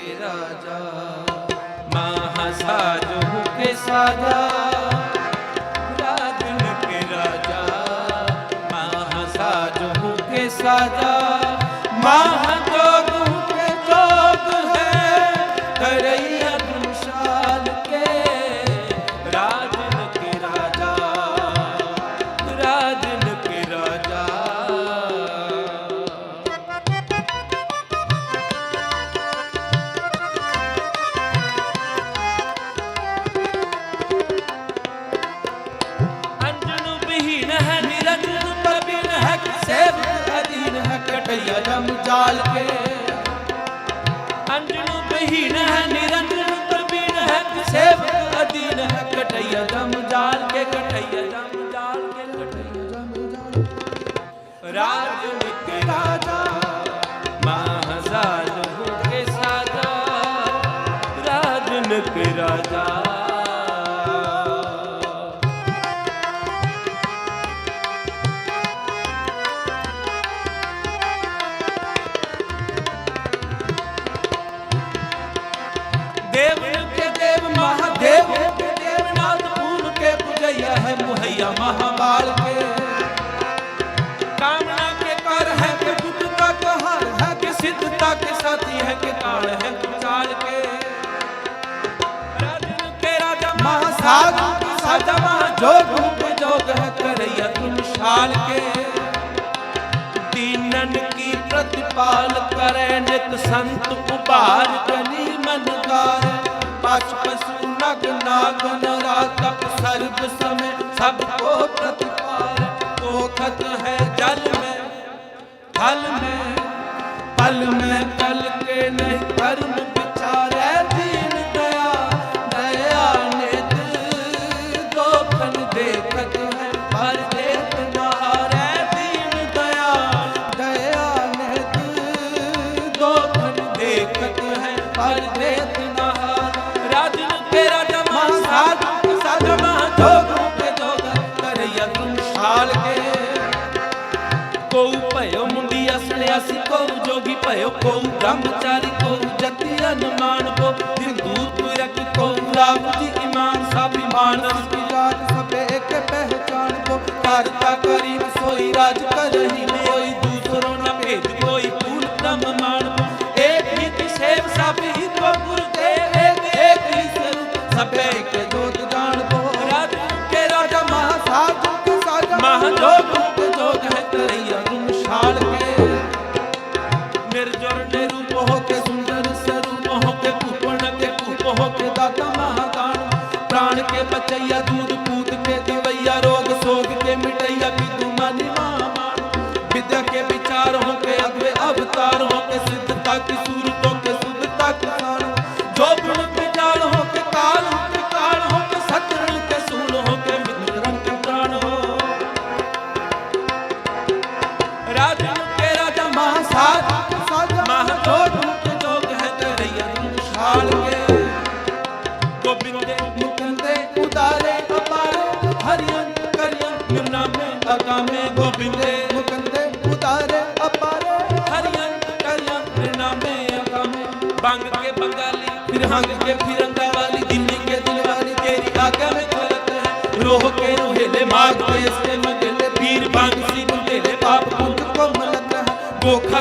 के है निरंजन प्रवीण है सेवक अधीन है कटैया जम जाल के अंजन विहीन है निरंजन प्रवीण है सेवक अधीन है कटैया जम जाल के कटैया जम जाल के कटैया जम जाल राजन के राजा है मुहैया महाबाल के कामना के कर है के दुखता के हर है के सिद्धता के साथी है के काल है चाल के राजन के राजा महासाग साजा महाजोग के जोग है करैया तुम शाल के दीनन की प्रतिपाल करे नित संत उबार कली मन गार ਸਾਚ ਪਸੂ ਨਗ ਨਾਗਨ ਰਾਤਪ ਸਰਬ ਸਮੇ ਸਭ ਕੋ ਪ੍ਰਤਿਪਾਲ। ਕੋਖਤ ਹੈ ਜਲ ਮੈਂ ਥਲ ਮੈਂ ਪਲ ਮੈਂ ਤਲ ਕੇ ਨਹੀਂ ਕਰਮ ਵਿਚਾਰੈ ਦੀਨ ਦਇਆ। ਦਇਆ ਨਿਤ ਦੋਖਨ ਦੇ ਕਤ ਭਇਓ ਕੋ ਬ੍ਰਹਮਚਾਰੀ ਕੋ ਜਤੀ ਅਨਮਾਨ ਕੋ ਹਿੰਦੂ ਤੁਰਕ ਕੋ ਰਾਮ ਜੀ ਇਮਾਨ ਸਭ ਇਮਾਨ। ਕੀ ਜਾਤ ਸਭੇ ਇੱਕ ਪਹਿਚਾਨ ਕੋ ਕਰਤਾ ਕਰੀਮ ਸੋਈ ਰਾਜ ਕਰਹੀ ਕੋਈ ਦੂਸਰੋ ਨਾ ਭੇਦ ਕੋਈ ਹਰੀਆਂ ਕਰੀਆਂ ਗੁਰਨਾਮੇ ਅਕਾਮੇ ਗੋਬਿੰਦੇ। ਮੁਕੰਦੇ ਉਤਾਰੇ ਅਪਾਰੇ। ਹਰੀਆਂ ਕਰੀਆਂ ਗੁਰਨਾਮੇ ਅਕਾਮੇ ਬੰਗ ਕੇ ਬੰਗਾਲੀ ਫਿਰ ਹੰਗ ਕੇ ਫਿਰੰਗਾ ਵਾਲੀ ਦਿੱਲੀ ਕੇ ਦਿਲਵਾਲੀ ਤੇਰੀ ਆਗਾ ਵਿੱਚ ਗਲਤ ਹੈ। ਰੋਹ ਕੇ ਰੋਹੇਲੇ ਮਾਗ ਤੇ ਇਸ ਤੇ ਮੰਗਲੇ ਪੀਰ ਬੰਗ ਸੀ ਮੁੰਡੇ ਪਾਪ ਪੁੰਜ ਕੋ ਮਲਤ ਹੈ। ਗੋਖਾ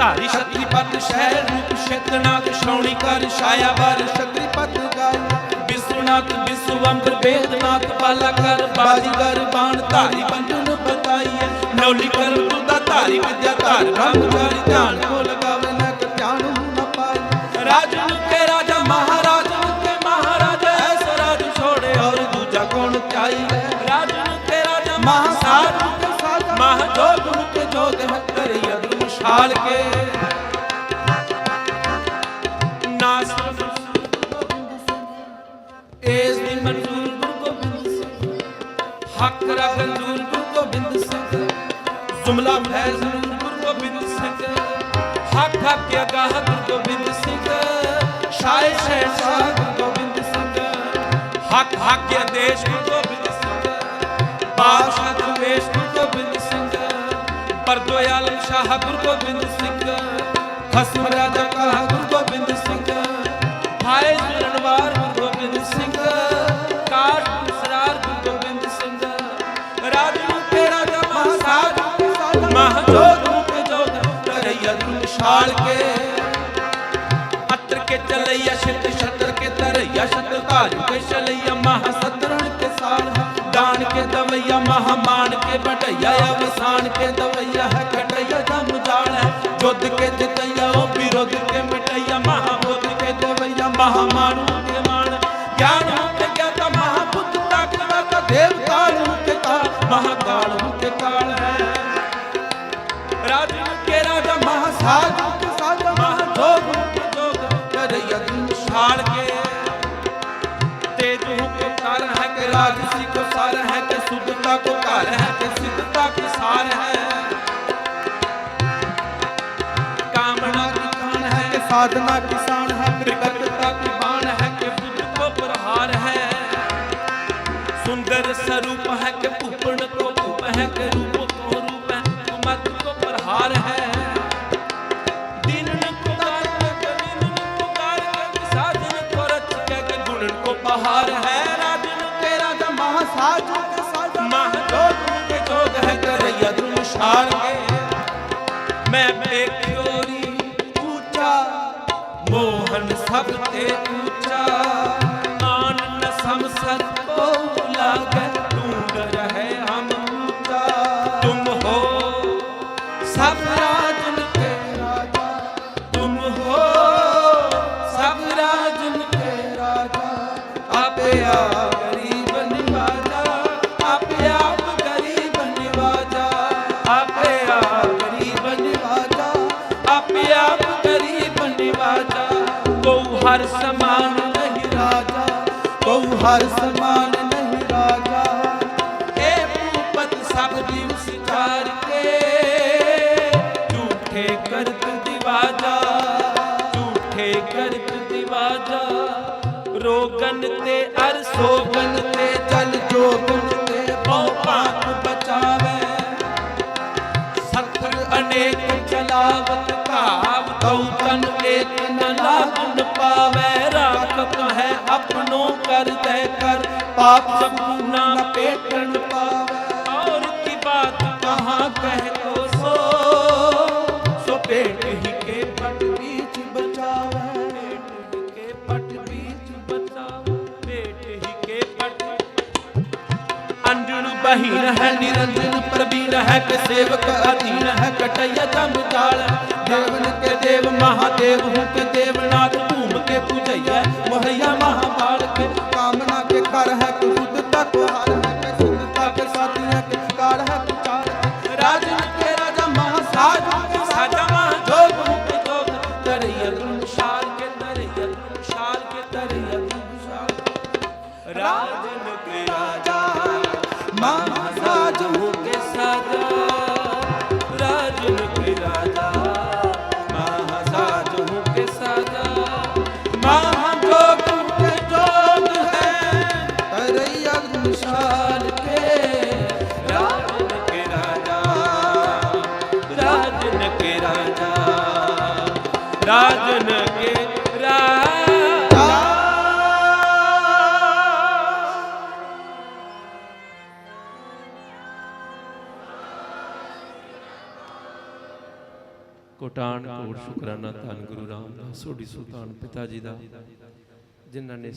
ਧਾਰੀ ਛਤਰੀਪਤ ਸ਼ਹਿਰ ਰੂਪ ਸ਼ਤਨਾਥ ਸ਼ੌਣੀ ਕਰ ਛਾਇਆ ਵਰ ਛਤਰੀਪਤ ਗਾਇ ਵਿਸਵਨਾਥ ਵਿਸਵੰਬਰ ਬੇਦਨਾਥ ਪਾਲਾ ਕਰ ਬਾਜੀਗਰ ਬਾਣ, ਧਾਰੀ ਬੰਦਨ ਬਤਾਈਐ ਨੌਲੀ ਕਰ ਤੁਦਾ ਧਾਰੀ ਵਿਦਿਆ ਧਾਰ ਰਾਮ ਕਰ, ਧਿਆਨ ਕੋ ਲਗਾਵੇ ਨਾ ਕਿ ਨਾ ਪਾਈ ਰਾਜਨ ਕੇ ਰਾਜਾ ਮਹਾਰਾਜਨ ਕੇ ਮਹਾਰਾਜਾ, ਐਸ ਰਾਜ ਛੋੜੇ ਔਰ ਦੂਜਾ ਕੋਣ ਚਾਈ ਰਾਜਨ ਕੇ ਰਾਜਾ ਮਹਾਸਾਧ ਮਹਾਜੋਗ ਮੁਕੇ ਜੋਗ ਹੱਕਰ ਯਦੁ ਕੇ। ਮਨਜ਼ੂਰ ਗੁਰੂ ਗੋਬਿੰਦ ਸਿੰਘ ਹੱਕ ਰਗੰਜੂਰ ਗੁਰੂ ਗੋਬਿੰਦ ਸਿੰਘ ਜੁਮਲਾ ਫੈਜ਼ ਨੂਰ ਗੁਰੂ ਗੋਬਿੰਦ ਸਿੰਘ ਹੱਕ ਹੱਕ ਅਗਾਹ ਗੁਰੂ ਗੋਬਿੰਦ ਸਿੰਘ ਸ਼ਾਇ ਸ਼ਹਿਨਸ਼ਾਹ ਗੁਰੂ ਗੋਬਿੰਦ ਸਿੰਘ ਹੱਕ ਹੱਕ ਆਦੇਸ਼ ਗੁਰੂ ਗੋਬਿੰਦ ਸਿੰਘ ਬਾਦਸ਼ਾਹ ਦਰਵੇਸ਼ ਗੁਰੂ ਗੋਬਿੰਦ ਸਿੰਘ ਪਰਦੋ ਆਲਮ ਸ਼ਾਹ ਗੁਰੂ ਗੋਬਿੰਦ ਸਿੰਘ ਖਸਮ ਰਾਜਾ ਕਾਹ ਤੂੰ ਛਾਲ ਕੇ ਅਤਰ ਕੇ ਚਲਈਆ ਛਿਤ ਛਤਰ ਕੇ ਤਰਈਆ ਛਤਰ ਧਾਰ ਕੇ ਚਲਈਆ ਮਹਾ ਸਤਰਣ ਕੇ ਸਾਲ ਦਾਨ ਕੇ ਦਵਈਆ ਮਹਾ ਮਾਨ ਕੇ ਬਟਈਆ ਅਵਸਾਨ ਕੇ ਦਵਈਆ ਹੈ ਖਟਈਆ ਜਮ ਜਾਲ ਹੈ ਜੁੱਧ ਕੇ ਜਿਤਈਆ ਉਹ ਵਿਰੋਧ ਕੇ ਮਿਟਈਆ ਮਹਾ ਬੁੱਧ ਕੇ ਦਵਈਆ ਮਹਾ ਮਾਲਕੇ ਤੇ ਦੁਖ ਕਰ ਹੈ ਕਿ ਰਾਜਸੀ ਕੋ ਸਾਰ ਹੈ ਕਿ ਸੁਧਤਾ ਕੋ ਘਰ ਹੈ ਕਿ ਸਿੱਧਤਾ ਕੋ ਸਾਰ ਹੈ? ਕਾਮਨਾ ਕੀ ਖਾਨ ਹੈ ਕਿ ਸਾਧਨਾ ਕਿਸਾਨ ਹੈ ਪ੍ਰਗਟਤਾ ਕੀ ਬਾਣ ਹੈ ਕਿ ਬੁੱਧ ਕੋ ਪ੍ਰਹਾਰ ਹੈ? ਸੁੰਦਰ ਸਰੂਪ ਹੈ ਕਿ ਭੂਪਣ ਕੋ ਭੂਪ ਹੈ ਕਿ ਰੂਪ ਸਭ ਹਰ ਸਮਾਨ ਨਹੀਂ ਰਾਜਾ, ਬਹੁ ਹਰ ਸਮਾਨ ਨਹੀਂ ਰਾਜਾ। ਏ ਭੂਪਤ ਸਭ ਦਿਵਸ ਚਾਰ ਕੇ, ਝੂਠੇ ਕਰਤ ਦਿਵਾਜਾ, ਝੂਠੇ ਕਰਤ ਦਿਵਾਜਾ। ਰੋਗਨ ਤੇ ਅਰ ਸੋਗਨ ਤੇ, ਜਲ ਜੋਗਨ ਤੇ ਬਹੁ ਪਾਪ ਬਚਾਵੇ। ਸਤਰ ਅਨੇਕ ਚਲਾਵਤ ਭਾਵ ਤਉ ਤਨ ਏਕ ਨ ਲਾਗਨ ਪਾਵੇ, ਰਾਖਤ ਹੈ ਆਪਣੋ ਕਰਤੇ ਕਰ। ਪਾਪ ਸਪੂਨਾ ਪੇਟਣ ਪਾਵੇ। ਔਰ ਕੀ ਬਾਤ ਕਹਾ ਕਹਿ ਕੋ ਸੋ ਸੋ ਪੇਟ ਹੀ ਕੇ ਪਟ ਵਿੱਚ ਬਚਾਵੇ। ਪੇਟ ਕੇ ਪਟ ਵਿੱਚ ਬਚਾਵੇ ਪੇਟ ਹੀ ਕੇ ਪਟ ਅੰਡਣ ਬਹੀਰ ਹੈ, ਨਿਰੰਜਨ ਪ੍ਰਵੀਰ ਹੈ, ਕਿ ਸੇਵਕ ਅਧੀਨ ਹੈ ਕਟਿਆ ਜਮ ਜਾਲ। ਦੇਵ ਨਿਤ ਦੇਵ ਮਹਾਦੇਵ ਹੁਕ ਦੇਵ ਨਾਥ ਭੂਮ ਕੇ ਪੁਜਈਐ ਮੋਹਿਆ ਕੋਟਾਨ ਕੋਟ ਸ਼ੁਕਰਾਨਾ ਧੰਨ ਗੁਰੂ ਰਾਮਦਾਸ ਸੋਢੀ ਸੁਲਤਾਨ ਪਿਤਾ ਜੀ ਦਾ ਜਿਨ੍ਹਾਂ ਨੇ